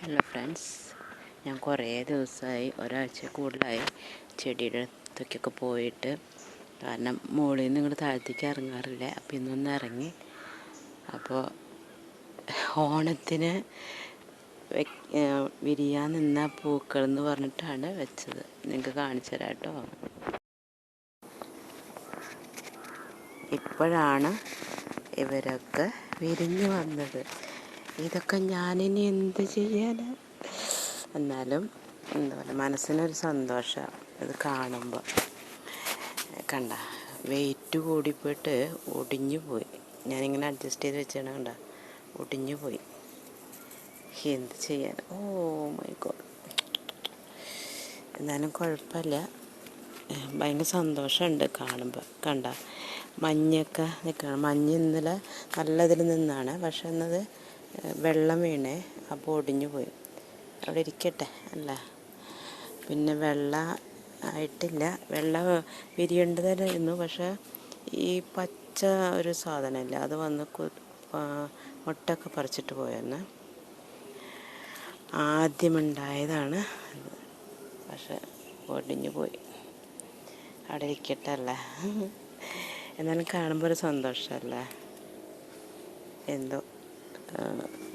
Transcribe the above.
Hello friends ഞാൻ കുറേ ദിവസമായി ഒരാഴ്ച കൂടുതലായി ചെടിയുടെ അടുത്തേക്കൊക്കെ പോയിട്ട്. കാരണം മുകളിൽ നിന്ന് ഇങ്ങോട്ട് താഴത്തേക്ക് ഇറങ്ങാറില്ല. അപ്പോൾ ഇന്നൊന്ന് ഇറങ്ങി. അപ്പോൾ ഓണത്തിന് വിരിയാൻ നിന്ന പൂക്കൾ എന്ന് പറഞ്ഞിട്ടാണ് വെച്ചത്. നിങ്ങൾക്ക് കാണിച്ചു തരാം കേട്ടോ. ഇപ്പോഴാണ് ഇവരൊക്കെ വിരിഞ്ഞു വന്നത്. ഇതൊക്കെ ഞാനിനി എന്ത് ചെയ്യാനാ? എന്നാലും എന്താ പറയുക മനസ്സിനൊരു സന്തോഷം ഇത് കാണുമ്പോൾ കണ്ട വെയിറ്റ് കൂടിപ്പോയിട്ട് ഒടിഞ്ഞു പോയി. ഞാനിങ്ങനെ അഡ്ജസ്റ്റ് ചെയ്ത് വെച്ചാണ് കണ്ട ഒടിഞ്ഞു പോയി. എന്ത് ചെയ്യാൻ ഓ മൈ ഗോഡ് എന്നാലും കുഴപ്പമില്ല ഭയങ്കര സന്തോഷമുണ്ട് കാണുമ്പോൾ കണ്ട മഞ്ഞൊക്കെ നിൽക്കണം മഞ്ഞ് ഇന്നലെ നല്ലതിൽ നിന്നാണ്. പക്ഷെ എന്നത് വെള്ളം വീണേ അപ്പോൾ ഒടിഞ്ഞു പോയി. അവിടെ ഇരിക്കട്ടെ അല്ല. പിന്നെ വെള്ള ആയിട്ടില്ല. വെള്ള വിരിയേണ്ടതായിരുന്നു പക്ഷേ ഈ പച്ച ഒരു സാധനമില്ല. അത് വന്ന് മുട്ടൊക്കെ പറിച്ചിട്ട് പോയെന്ന്. ആദ്യമുണ്ടായതാണ് പക്ഷെ ഒടിഞ്ഞു പോയി. അവിടെ ഇരിക്കട്ടെ അല്ലേ. എന്നാലും കാണുമ്പോൾ ഒരു സന്തോഷമല്ലേ? എന്തോ. 嗯